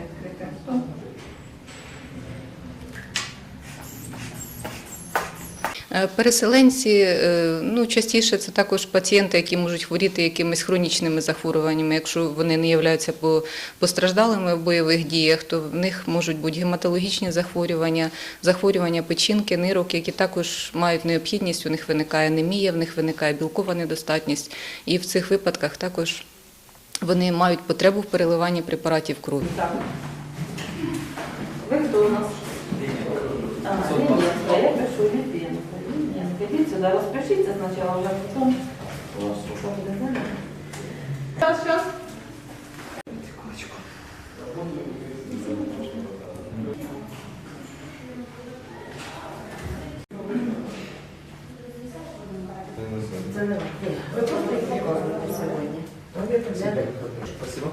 відкрите авто. Е, переселенці е, ну частіше це також пацієнти, які можуть хворіти якимись хронічними захворюваннями. Якщо вони не являються постраждалими в бойових діях, то в них можуть бути гематологічні захворювання, захворювання печінки, нирок, які також мають необхідність. У них виникає анемія, в них виникає білкова недостатність, і в цих випадках також вони мають потребу в переливанні препаратів крові. Ви хто у нас? А, я пишу сюди, розпишіться спочатку, вже потім. Зараз, зараз. Це не ви. Ви просто їх показуєте сьогодні. Спасибо.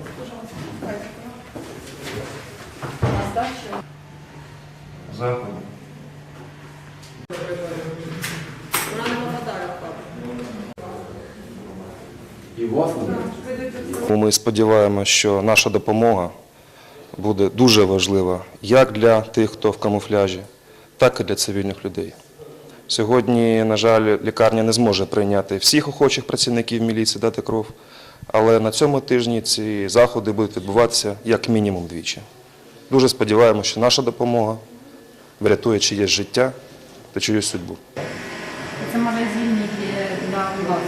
А старший? Заходу. І власне. Ми сподіваємося, що наша допомога буде дуже важлива як для тих, хто в камуфляжі, так і для цивільних людей. Сьогодні, на жаль, лікарня не зможе прийняти всіх охочих працівників міліції дати кров, але на цьому тижні ці заходи будуть відбуватися як мінімум двічі. Дуже сподіваємося, що наша допомога врятує чиєсь життя та чиюсь судьбу. Це магазин, звільнити для вас